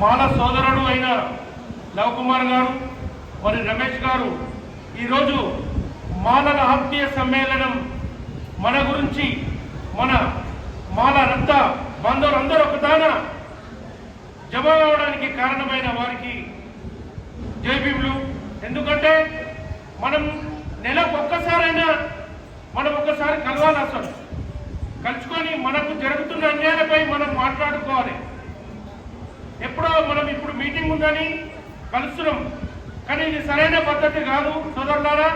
మాల సోదరుడు అయిన లవకుమార్ గారు మరి రమేష్ గారు ఈరోజు మాలల ఆత్మీయ సమ్మేళనం మన గురించి మన మాల రక్త బంధువులందరూ ఒకదాన జమ అవడానికి కారణమైన వారికి జైబీములు ఎందుకంటే మనం నెలకు ఒక్కసారైనా మనం ఒక్కసారి కలవాలి అసలు. కలుసుకొని మనకు జరుగుతున్న అన్యాయాలపై మనం మాట్లాడుకోవాలి. ఎప్పుడో మనం ఇప్పుడు మీటింగ్ ఉందని కలుస్తున్నాం. కానీ ఇది సరైన పద్ధతి కాదు సోదరులారా.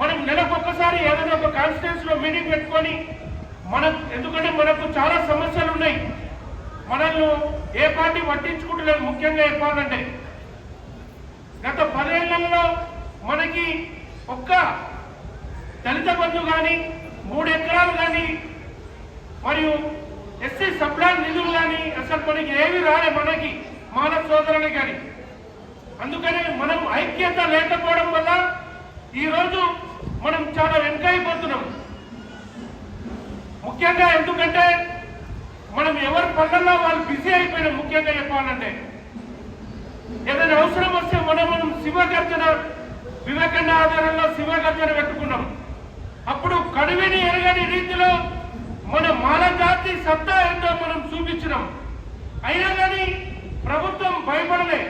మనం నెలకొకసారి ఏదైనా ఒక కాన్స్టిట్యూన్స్లో మీటింగ్ పెట్టుకొని మనం ఎందుకంటే మనకు చాలా సమస్యలు ఉన్నాయి. మనల్ని ఏ పార్టీ పట్టించుకుంటలేదు ముఖ్యంగా చెప్పాలంటే గత పదేళ్ళలో మనకి ఒక్క దళిత బంధు కానీ మూడు ఎకరాలు కానీ మరియు ఎస్సీ సప్లాన్ నిధులు కానీ అసలు మనకి ఏమి రాలే మనకి మానవ సోదరులు కానీ అందుకనే మనం ఐక్యత లేకపోవడం వల్ల ఈరోజు మనం చాలా వెనుకైపోతున్నాం. ముఖ్యంగా ఎందుకంటే మనం ఎవరి పనులలో వాళ్ళు బిజీ అయిపోయినాం ముఖ్యంగా చెప్పాలంటే. ఏదైనా అవసరం వస్తే మనం మనం శివగర్జన వివేకానంద ఆధారంలో శివగర్జన పెట్టుకున్నాం. అప్పుడు కడువిని ఎరగని రీతిలో మన మాల జాతి సత్తా ఏంటో మనం చూపించినాం. అయినా కానీ ప్రభుత్వం భయపడలే.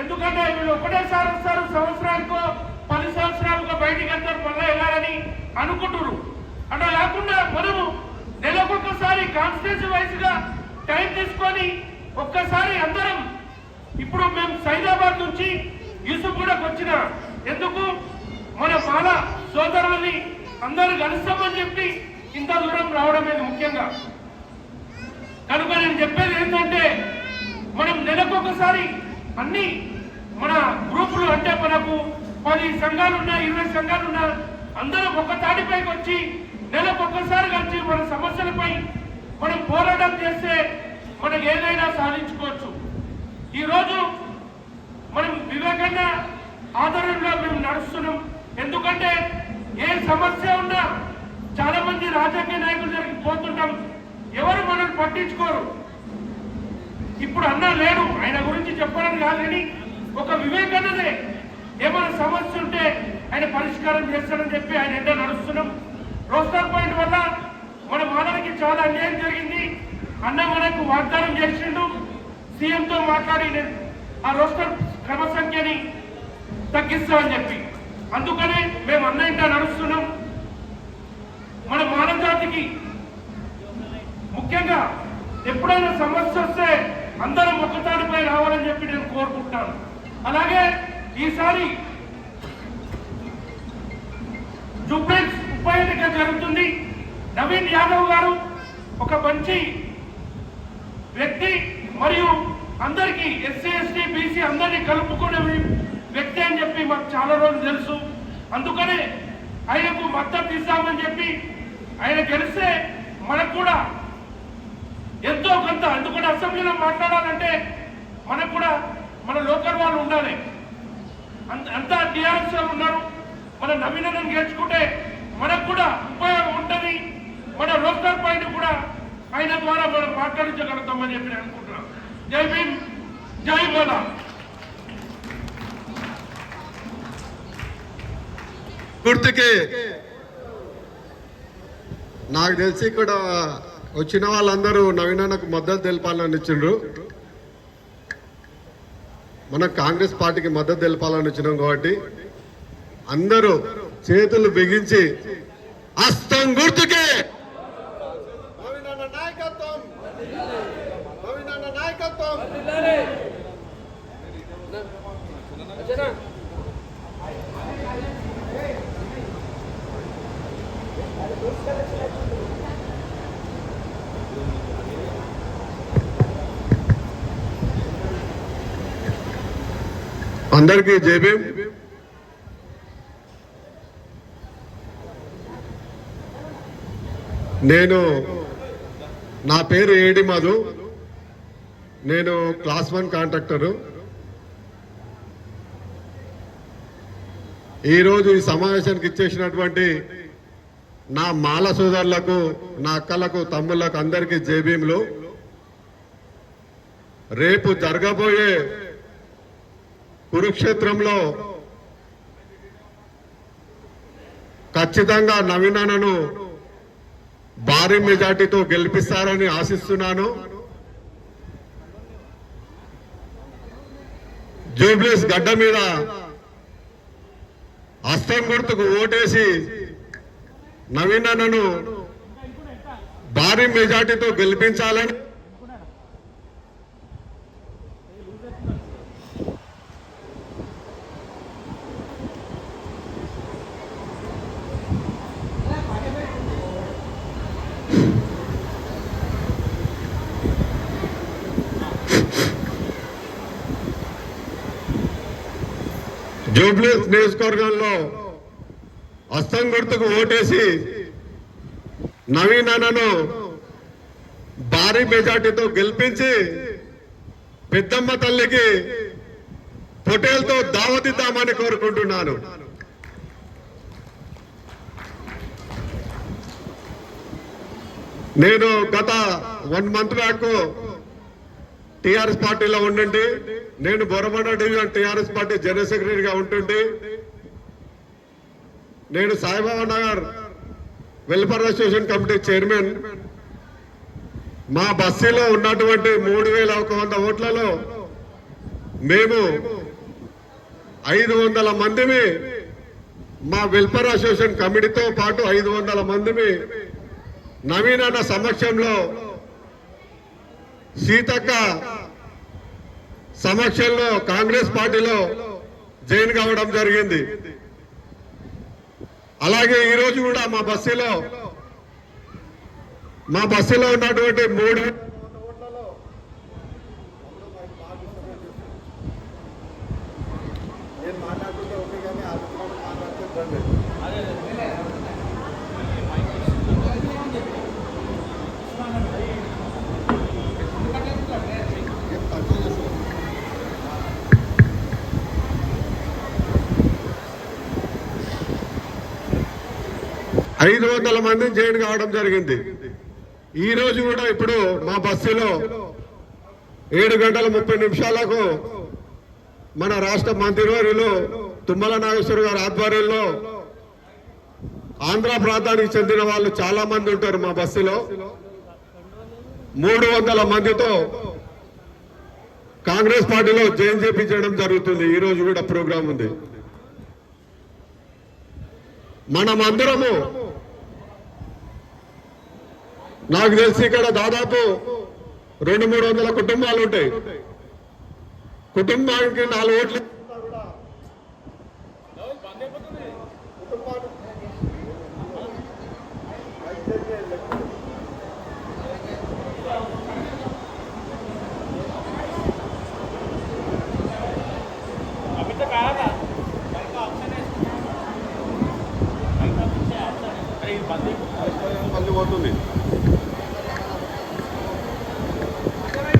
ఎందుకంటే వీళ్ళు ఒకటేసారి వస్తారు సంవత్సరానికో పది సంవత్సరాలుగా బయటికి వెళ్తారు మళ్ళీ వెళ్ళాలని అనుకుంటున్నారు. అట్లా కాకుండా మనము నెలకొకసారి కాన్స్టిట్యూన్సీ వైజ్గా టైం తీసుకొని ఒక్కసారి అందరం ఇప్పుడు మేము సైదాబాద్ నుంచి యూసుఫ్గూడకు వచ్చిన ఎందుకు? మన మాల సోదరులని అందరూ కలుస్తామని చెప్పి ఇంత దూరం రావడం ముఖ్యంగా. కనుక నేను చెప్పేది ఏంటంటే మనం నెలకొకసారి అన్ని మన గ్రూపులు అంటే మనకు పది సంఘాలున్నా ఇరవై సంఘాలున్నా అందరం ఒక తాటిపైకి వచ్చి నెలకొకసారి కలిసి మన సమస్యలపై మనం పోరాటం చేస్తే మనం ఏదైనా సాధించుకోవచ్చు. ఈరోజు మనం వివేకన్న ఆధారంలో మేము నడుస్తున్నాం. ఎందుకంటే ఏ సమస్య ఉన్నా రాజకీయ నాయకుల దగ్గరికి పోతుంటాం ఎవరు మనల్ని పట్టించుకోరు. ఇప్పుడు అన్నా లేడు. ఆయన గురించి చెప్పడం కాదని ఒక వివేకన్నదే. ఏమైనా సమస్య ఉంటే ఆయన పరిష్కారం చేస్తాడని చెప్పి ఆయన ఎండ నడుస్తున్నాం. రోస్టర్ పాయింట్ వల్ల మన మానవునికి చాలా అన్యాయం జరిగింది. అన్న మనకు వాగ్దానం చేసిండు. సీఎంతో మాట్లాడి ఆ రోస్టర్ క్రమ సంఖ్యని తగ్గిస్తామని చెప్పి. అందుకనే మేము అన్న ఇంట నడుస్తున్నాం. మానవ ముఖ్యంగా ఎప్పుడైనా సమస్య వస్తే అందరం ఒక్కతాటిపై రావాలని చెప్పి నేను కోరుకుంటాను. అలాగే ఈసారి జూబ్లెన్స్ ఉప ఎన్నిక జరుగుతుంది. నవీన్ యాదవ్ గారు ఒక మంచి వ్యక్తి మరియు అందరికీ ఎస్సీ ఎస్టీ బీసీ అందరినీ కలుపుకునే వ్యక్తి అని చెప్పి మాకు చాలా రోజులు తెలుసు. అందుకనే ఆయనకు మద్దతు ఇస్తామని చెప్పి ఆయన గెలిస్తే మనకు కూడా ఎంతో కొంత ఎందుకంటే అసెంబ్లీలో మాట్లాడాలంటే మనకు కూడా మన లోకల్ వాళ్ళు ఉండాలి. అంత- అంతా టీఆర్ఎస్ వాళ్ళు ఉన్నారు. మన నవీనను గెలుచుకుంటే మనకు కూడా ఉపయోగం ఉంటుంది. మన లోకల్ పాయింట్ కూడా ఆయన ద్వారా మనం మాట్లాడించగలుగుతామని చెప్పి నేను అనుకుంటున్నాను. జై భీమ్ జై బోలా. గుర్తుకే. నాకు తెలిసి ఇక్కడ వచ్చిన వాళ్ళందరూ నవీనకు మద్దతు తెలపాలని ఇచ్చిండ్రు. మన కాంగ్రెస్ పార్టీకి మద్దతు తెలపాలని వచ్చినాం కాబట్టి అందరూ చేతులు బిగించి అస్తం గుర్తుకే! నాయకత్వం! నాయకత్వం! అందరికీ జేబీ నేను నా పేరు ఏడి మధు. నేను క్లాస్ వన్ కాంట్రాక్టరు. ఈరోజు ఈ సమావేశానికి ఇచ్చేసినటువంటి నా మాల సోదరులకు నా అక్కలకు తమ్ముళ్ళకు అందరికీ జేబీములు రేపు జరగబోయే కురుక్షేత్రంలో ఖచ్చితంగా నవీనను భారీ మెజార్టీతో గెలిపిస్తారని ఆశిస్తున్నాను. జూబ్లీస్ గడ్డ మీద అస్తం గుర్తుకు ఓటేసి నవీనను భారీ మెజార్టీతో గెలిపించాలని జూబ్లీస్ నియోజకవర్గంలో అస్తం గుర్తుకు ఓటేసి అన్నను భారీ మెజార్టీతో గెలిపించి పెద్దమ్మ తల్లికి పొటేల్తో దావతిద్దామని కోరుకుంటున్నాను. నేను గత వన్ మంత్ బ్యాక్ టిఆర్ఎస్ పార్టీలో ఉండండి నేను Borabanda division TRS party general సెక్రటరీగా ఉంటుండి నేను Saibaba Nagar welfare association committee chairman. మా బస్సులో ఉన్నటువంటి మూడు వేల ఒక వంద ఓట్లలో మేము ఐదు వందల మందిని మా వెల్ఫేర్ అసోసియేషన్ కమిటీతో పాటు ఐదు వందల మందిని నవీనన్న సమక్షంలో సీతక్క సమక్షంలో కాంగ్రెస్ పార్టీలో జైన్ కావడం జరిగింది. అలాగే ఈ రోజు కూడా మా బస్సులో మా బస్సులో ఉన్నటువంటి మూడు ఐదు వందల మంది జైన్ కావడం జరిగింది. ఈ రోజు కూడా ఇప్పుడు మా బస్సులో ఏడు గంటల ముప్పై నిమిషాలకు మన రాష్ట్ర మంత్రివర్యులు తుమ్మల నాగేశ్వర గారి ఆధ్వర్యంలో ఆంధ్ర ప్రాంతానికి చెందిన వాళ్ళు చాలా మంది ఉంటారు మా బస్సులో. మూడు వందల మందితో కాంగ్రెస్ పార్టీలో జైన్ చేపించడం జరుగుతుంది. ఈ రోజు కూడా ప్రోగ్రాం ఉంది. మనమందరము నాకు తెలిసి ఇక్కడ దాదాపు రెండు మూడు వందల కుటుంబాలు ఉంటాయి. కుటుంబానికి నాలుగు ఓట్లు